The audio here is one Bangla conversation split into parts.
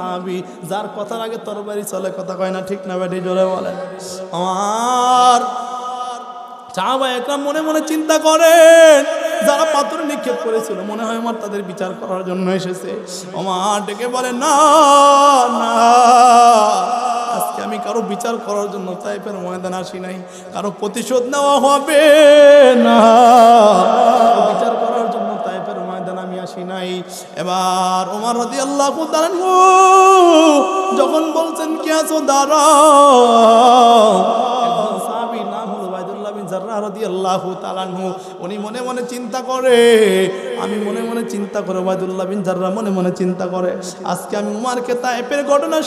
সাহাবি যার কথার আগে তরবারি চলে, কথা কয় না ঠিক না বেটি জোরে বলে আমার সাহাবা একরাম মনে মনে চিন্তা করেন, যারা পাথর নিক্ষেপ করেছিল, মনে হয় আমার তাদের বিচার করার জন্য এসেছে। আমার ডেকে বলে, না না, আজকে আমি কারও বিচার করার জন্য তাইফের ময়দান আসি নাই। কারও প্রতিশোধ নেওয়া হবে না। বিচার আসি নাই। এবার ওমর রদি আল্লাহ যখন বলছেন, কে আছো? দাঁড়াও। উনি মনে মনে চিন্তা করে, আমি মনে মনে চিন্তা করে জাররাহ মনে মনে চিন্তা করে, আজকে আমি ঘটনা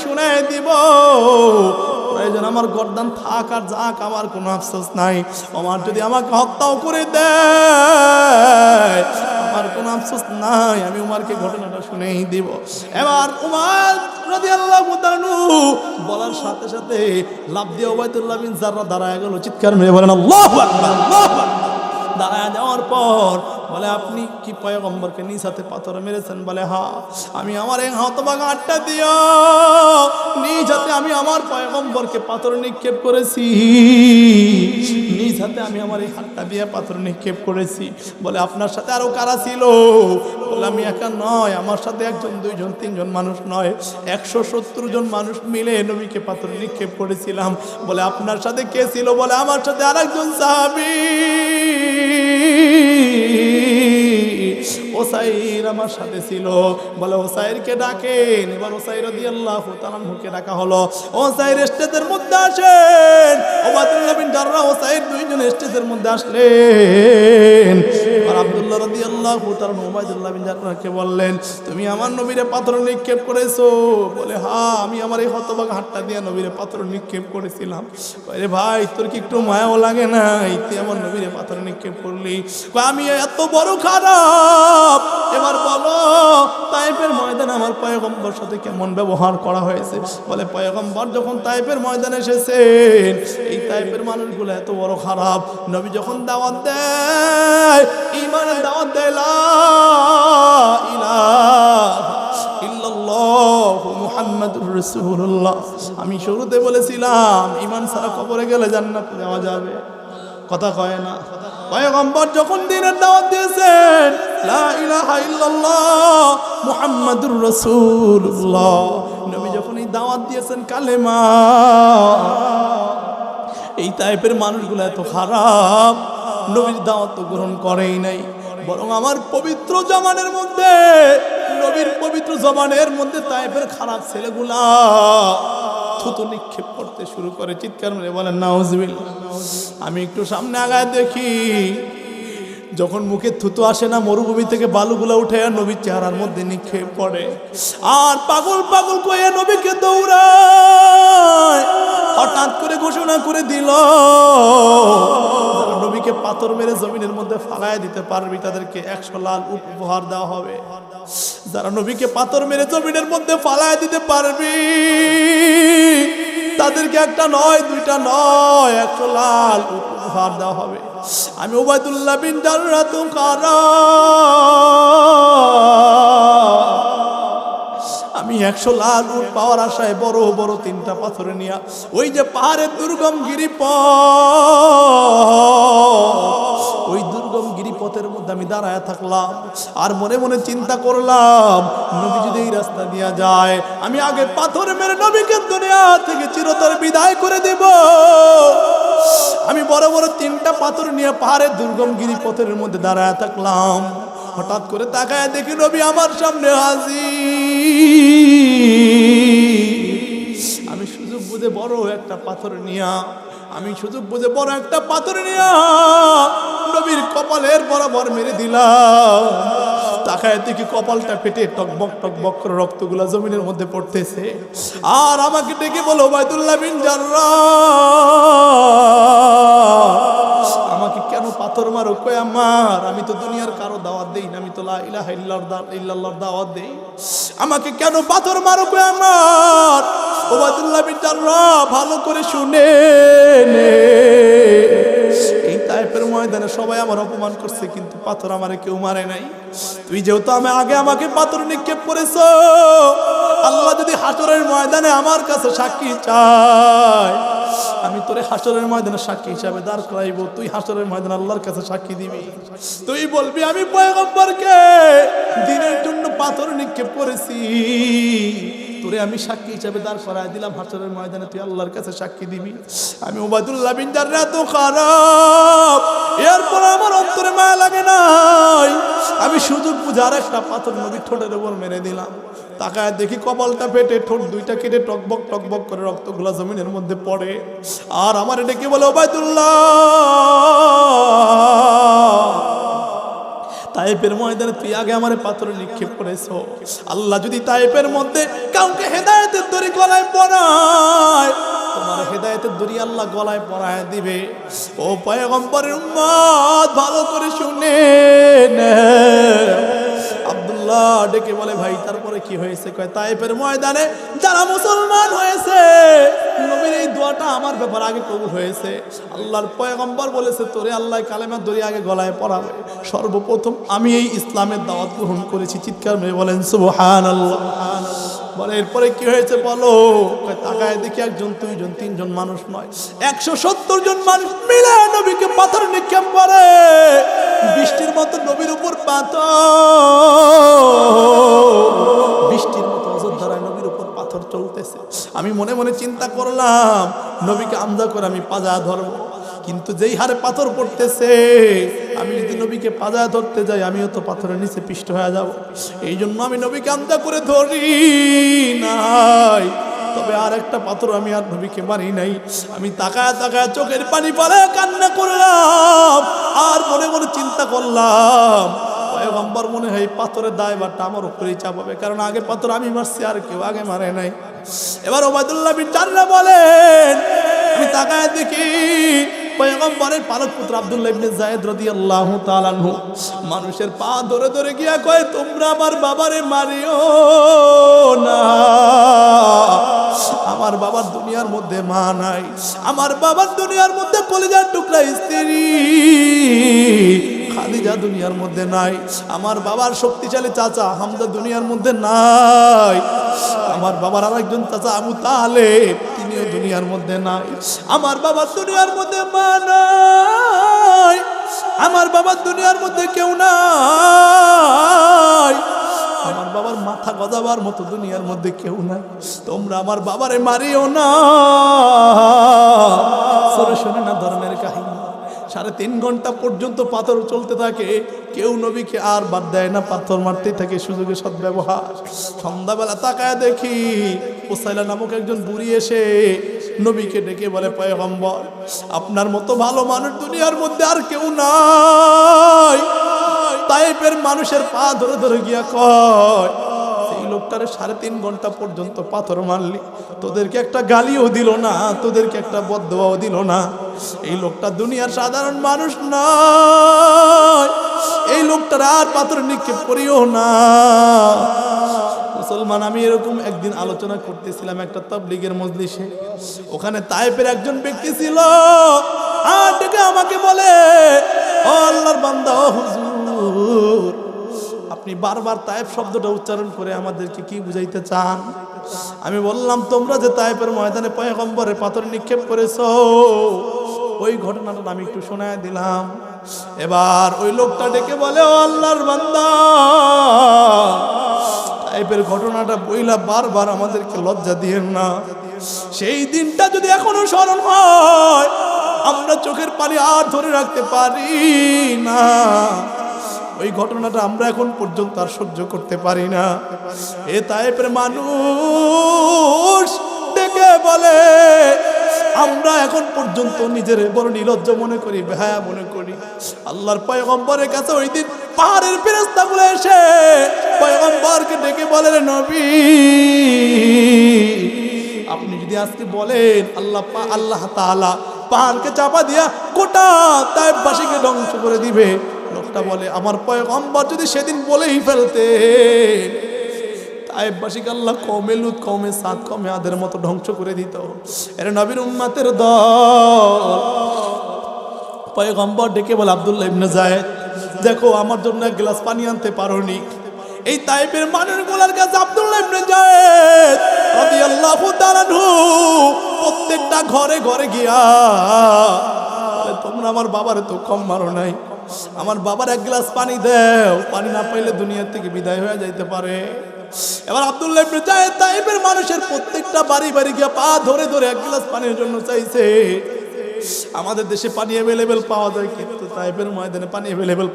দিব। আমার গর্দান থাক আর যাক, আমার কোনো আফসোস নাই। আমার যদি আমাকে হত্যাও করে দেয় আমার কোনো আফসোস নাই, আমি উমারকে ঘটনাটা শুনেই দিব। এবার উমার রাদিয়াল্লাহু তাআলা বলার সাথে সাথে লাভ দিয়ে ওবায়দুল্লাহ বিন জাররা দাঁড়ায় গেল, চিৎকার মেরে বলেন, আল্লাহু আল্লাহু দাঁড়ায় যাওয়ার পর বলে, আপনি কি পয়গম্বরকে নিজ হাতে পাথর মেরেছেন? বলে হা আমি আমার এই হতবাগা আটটা দিও। আমার পয়গম্বরকে পাথর নিক্ষেপ করেছি। নিজ হাতে আমি আমার এই হাতটা দিয়ে পাথর নিক্ষেপ করেছি। বলে, আপনার সাথে আরও কারা ছিল? বলে, আমি একা নয়, আমার সাথে একজন, দুইজন, তিনজন মানুষ নয়। একশো সত্তর জন মানুষ মিলে নবীকে পাথর নিক্ষেপ করেছিলাম। বলে, আপনার সাথে কে ছিল? বলে, আমার সাথে আরেকজন সাহাবী। ওসাইর আমার সাথে ছিল। বলে ওসাইরকে ডাকেন এবার ওসাইর দিয়ে আল্লাহ তালামুকে ডাকা হলো। ওসাইর স্টেজের মধ্যে আসেন। ওবাদুল্লাহ বিন ডাররা ওসাইর দুইজন স্টেজের মধ্যে আসলেন। আর আব্দুল্লাহ রাদি আল্লাহ জাররাকে বললেন, তুমি আমার নবীরে পাথর নিক্ষেপ করেছ? বলে, হা, আমি আমার এই হতবাগ হাতটা দিয়ে নবীরে পাথর নিক্ষেপ করেছিলাম। আরে ভাই, তোর কি একটু মায়াও লাগে না তুই আমার নবীরে পাথর নিক্ষেপ করলি। আমি এত বড় খারাপ। এবার বলো তাইপের ময়দানে আমার পয়গম্বর সাথে কেমন ব্যবহার করা হয়েছে? বলে, পয়গম্বর যখন তাইপের ময়দানে এসেছেন, এই টাইপের মানুষগুলো এত বড় খারাপ। নবী যখন দাওয়াত দেয় ইমানের আমি শুরুতে বলেছিলাম ইমান ছাড়া কবরে গেলে জান্নাত যাওয়া যাবে। কথা কয় না। পয়গম্বর যখন দিনের দাওয়াত দিয়েছেন, লা ইলাহা ইল্লাল্লাহ মুহাম্মাদুর রাসূলুল্লাহ। নবী যখন এই দাওয়াত দিয়েছেন কালেমা, এই টাইপের মানুষগুলো এত খারাপ। নবীর দাওয়াত গ্রহণ করেই নাই। বরং আমার পবিত্র জমানের মধ্যে, নবীর পবিত্র জমানের মধ্যে তাইফের খারাপ ছেলেগুলা থুতু নিক্ষেপ করতে শুরু করে। চিৎকার মেরে বলেন নাউজবিল আমি একটু সামনে আগায় দেখি, যখন মুখে থুতু আসে না, মরুভূমি থেকে বালুগুলা উঠে আর নবীর চেহারার মধ্যে নিক্ষেপ পড়ে আর পাগল পাগল কয়ে নবীকে দৌড়ায়, হঠাৎ করে ঘোষণা করে দিল নবীকে পাথর মেরে জমিনের মধ্যে ফালায় দিতে পারবি, তাদেরকে একশো লাল উপহার দেওয়া হবে। যারা নবীকে পাথর মেরে জমিনের মধ্যে ফালায় দিতে পারবি, তাদেরকে একটা নয়, দুইটা নয়, একশো লাল উপহার দেওয়া হবে। আমি ওবায়দুল্লাহ বিন জাররা তো কারা আমি একশো লাল উট পাওয়ার আশায় বড় বড় তিনটা পাথর নিয়া ওই যে পাহাড়ের দুর্গম গিরিপ ওই দুর্গম গিরিপথের মধ্যে আমি দাঁড়ায় থাকলাম আর মনে মনে চিন্তা করলাম, নবী যদি এই রাস্তা দিয়া যায়, আমি আগে পাথর মেরে নবীকে দুনিয়া থেকে চিরতর বিদায় করে দেব। আমি বড় বড় তিনটা পাথর নিয়ে পাহাড়ের দুর্গম গিরিপথের মধ্যে দাঁড়ায় থাকলাম। হঠাৎ করে তাকায় দেখি নবী আমার সামনে হাজির। আমি সুযোগ বুঝে বড় একটা পাথর নিয়া, আমি সুযোগ বুঝে বড় একটা পাথর নিয়া নবীর কপালের বরাবর মেরে দিলাম। তাকায় দেখি কপালটা ফেটে টকবক টকবক করে রক্তগুলা জমিনের মধ্যে পড়তেছে। আর আমাকে ডেকে বলো বাইদুল্লাহ বিন জাররা পাথর মারো কই আমার, আমি তো দুনিয়ার কারও দাওয়াত দেই না, আমি তো লা ইলাহা দাওয়াত দেই। আমাকে কেন পাথর মারো কই আমার? ওবাদুল্লাহ বিন ভালো করে শুনে এই টাইপের ময়দানে সবাই আমার অপমান করছে, কিন্তু পাথর আমারে কেউ মারে নাই। তুই যেহেতু আমি আগে আমাকে পাথর নিক্ষেপ করেছ, আল্লাহ যদি হাসরের ময়দানে আমার কাছে সাক্ষী চায় আমি তোরে হাসরের ময়দানে সাক্ষী হিসাবে দাঁড় করাইব। তুই হাসরের ময়দানে আল্লাহর কাছে সাক্ষী দিবি। তুই বলবি, আমি পয়গম্বরকে দিনের জন্য পাথর নিক্ষেপ করেছি। তোরে আমি সাক্ষী হিসাবে দাঁড় করাই দিলাম, হাসরের ময়দানে তুই আল্লাহর কাছে সাক্ষী দিবি। আমি ওবায়দুল্লাহ বিন জাররা এত খারাপ, এরপর আমার অন্তরে মায়া লাগে নাই। আমি বুঝে আর একটা পাথর নবীর ঠোঁটের উপর মেরে দিলাম। তাকায় দেখি কপালটা ফেটে, ঠোঁট দুইটা কেটে টকবক টকবক করে রক্তগুলা জমিনের মধ্যে পড়ে। আর আমার এটা কি বলে ওবায়দুল্লাহ। তাইপের ময়দানে তুই আগে আমার পাথর নিক্ষেপ করেছ। আল্লাহ যদি তাইপের মধ্যে কাউকে হেদায়তের দড়ি গলায় পড়ায় তোমার হেদায়তের দড়ি আল্লাহ গলায় পড়ায় দিবে। ও পয়গম্বরের উম্মত, ভালো করে শুনে আব্দুল্লাহ ডেকে বলে, ভাই, তারপরে কি হয়েছে? কয় তাইপের ময়দানে যারা মুসলমান হয়েছে, নবীর এই দোয়াটা আমার ব্যাপার আগে কবুল হয়েছে। আল্লাহর পয়গম্বর বলেছে, তোরে আল্লাহ কালেমার দড়ি আগে গলায় পড়াবে সর্বপ্রথম আমি এই ইসলামের দাওয়াত গ্রহণ করেছি। চিৎকার মেয়ে বলেন সুবহান আল্লাহ বলে, এরপরে কি হয়েছে বলো? কয়, তাকায় দেখি একজন, দুইজন, তিনজন মানুষ নয়। একশো সত্তর জন মানুষ মিলে নবীকে পাথর নিক্ষেপ করে। বৃষ্টির মতো নবীর উপর পাথর। বৃষ্টির মতো অযোধ্যারায় নবীর উপর পাথর চলতেছে। আমি মনে মনে চিন্তা করলাম, নবীকে আমদা করে আমি পাজা ধরবো। কিন্তু যেই হারে পাথর পড়তেছে, আমি যদি নবীকে পাজা ধরতে যাই, আমিও তো পাথরের নিচে পিষ্ট হয়ে যাব। এই জন্য আমি নবীকে আমদা করে ধরি নাই। তবে আর একটা পাথর আমি আর নবীকে মারি নাই। আমি তাকায় তাকায় চোখের পানি পালে কান্না করলাম। আর মনে মনে চিন্তা করলাম। পয়গম্বর মনে হয় পাথরের দায় বারটা আমার উপরেই চাপাবে, কারণ আগে পাথর আমি মারছি, আর কেউ আগে মারে নাই। এবার ওবায়দুল্লাহ বিন বলেন, আমি তাকায় দেখি পয়গম্বরের পালক পুত্র আব্দুল্লাহ ইবনে জায়েদ রাদিয়াল্লাহু তাআলা আনহু, মানুষের পা ধরে ধরে গিয়া কয়, তোমরা আমার বাবারে মারিও না। আমার বাবার দুনিয়ার মধ্যে মা নাই। আমার বাবার দুনিয়ার মধ্যে কলিজার টুকরা স্ত্রী। খাদিজা দুনিয়ার মধ্যে নাই। আমার বাবার শক্তিশালী চাচা হামদা দুনিয়ার মধ্যে নাই। আমার বাবার আরেকজন চাচা আবু তাহলে দুনিয়ার মধ্যে নাই। আমার বাবার দুনিয়ার মধ্যে মা নাই। আমার বাবার দুনিয়ার মধ্যে কেউ নাই। আমার বাবার মাথা গজাবার মতো দুনিয়ার মধ্যে কেউ নাই। তোমরা আমার বাবারে মারিও না। শোনে না ধর্মের কাহিনী। সাড়ে তিন ঘণ্টা পর্যন্ত পাথর চলতে থাকে। কেউ নবীকে আর বাদ দেয় না। পাথর মারতেই থাকে সুযোগে সদ্ব্যবহার। সন্ধ্যাবেলা তাকায় দেখি ওসাইলা নামক একজন বুড়ি এসে নবীকে ডেকে বলে, পয়গম্বর, আপনার মতো ভালো মানুষ দুনিয়ার মধ্যে আর কেউ নাই। তাইপের মানুষের পা ধরে ধরে গিয়া কয়, সেই লোকটারে সাড়ে তিন ঘণ্টা পর্যন্ত পাথর মারলি। তোদেরকে একটা গালিও দিল না, তোদেরকে একটা বদবাও দিল না। এই লোকটা দুনিয়ার সাধারণ মানুষ নয়। এই লোকটার আর পাথর নিক্ষেপ করিও না। মুসলমান, আমি এরকম একদিন আলোচনা করতেছিলাম একটা তবলিগের মজলিসে। ওখানে তাইপের একজন ব্যক্তি ছিল। আর ডেকে আমাকে বলে আল্লাহর বান্দা, ও হুজুর, আপনি বারবার তায়েব শব্দটা উচ্চারণ করে আমাদেরকে কি বুঝাইতে চান? আমি বললাম, তোমরা যে তায়েবের ময়দানে পয়গম্বরে পাথর নিক্ষেপ করেছ, ওই ঘটনাটা আমি একটু শোনায় দিলাম। এবার ওই লোকটা ডেকে বলে, ও আল্লাহর বান্দা টাইপের ঘটনাটা বইলা বারবার আমাদেরকে লজ্জা দিয়েন না। সেই দিনটা যদি এখনও স্মরণ হয়, আমরা চোখের পানি আর ধরে রাখতে পারি না। ওই ঘটনাটা আমরা এখন পর্যন্ত আর সহ্য করতে পারি না। এ তাইপের মানুষ ডেকে বলে, আমরা এখন পর্যন্ত নিজের বড় নিলজ্জ মনে করি, বেহায়া মনে করি। আল্লাহর পয়গম্বরের কাছে ওই দিন পাহাড়ের ফেরেস্তাগুলো এসে পয়গম্বরকে ডেকে বলে রে নবী, আপনি যদি আজকে বলেন, আল্লাহ আল্লাহ তাআলা পাহাড়কে চাপা দিয়া গোটা তাইবাসীকে ধ্বংস করে দিবে। লোকটা বলে, আমার পয়গম্বর যদি সেদিন বলেই ফেলতে তাইবাসীকে আল্লাহ কমে লুত কমে সাত কমে আদের মতো ধ্বংস করে দিত। এর নবীর উম্মাতের দল। পয়গম্বর ডেকে বলে, আব্দুল্লাহ ইবনে জায়েদ দেখো, আমার জন্য এক গ্লাস পানি আনতে পারোনি। এই তাইপের মানুষগুলোর কাছে আব্দুল্লাহ ইবনে জায়েদ রাদিয়াল্লাহু তাআলা প্রত্যেকটা ঘরে ঘরে গিয়া তোমরা আমার বাবার তো কম মারো নাই। আমার বাবার এক গ্লাস পানি দেও। পানি না পাইলে দুনিয়া থেকে বিদায় হয়ে যাইতে পারে। এবার আব্দুল্লাহ ইবনে জায়েদ তাইপের মানুষের প্রত্যেকটা বাড়ি বাড়ি গিয়া পা ধরে ধরে এক গ্লাস পানির জন্য চাইছে। আমাদের দেশে পানি অ্যাভেলেবেল পাওয়া যায়, কিন্তু তাইপের ময়দানে পানি অ্যাভেলেবেল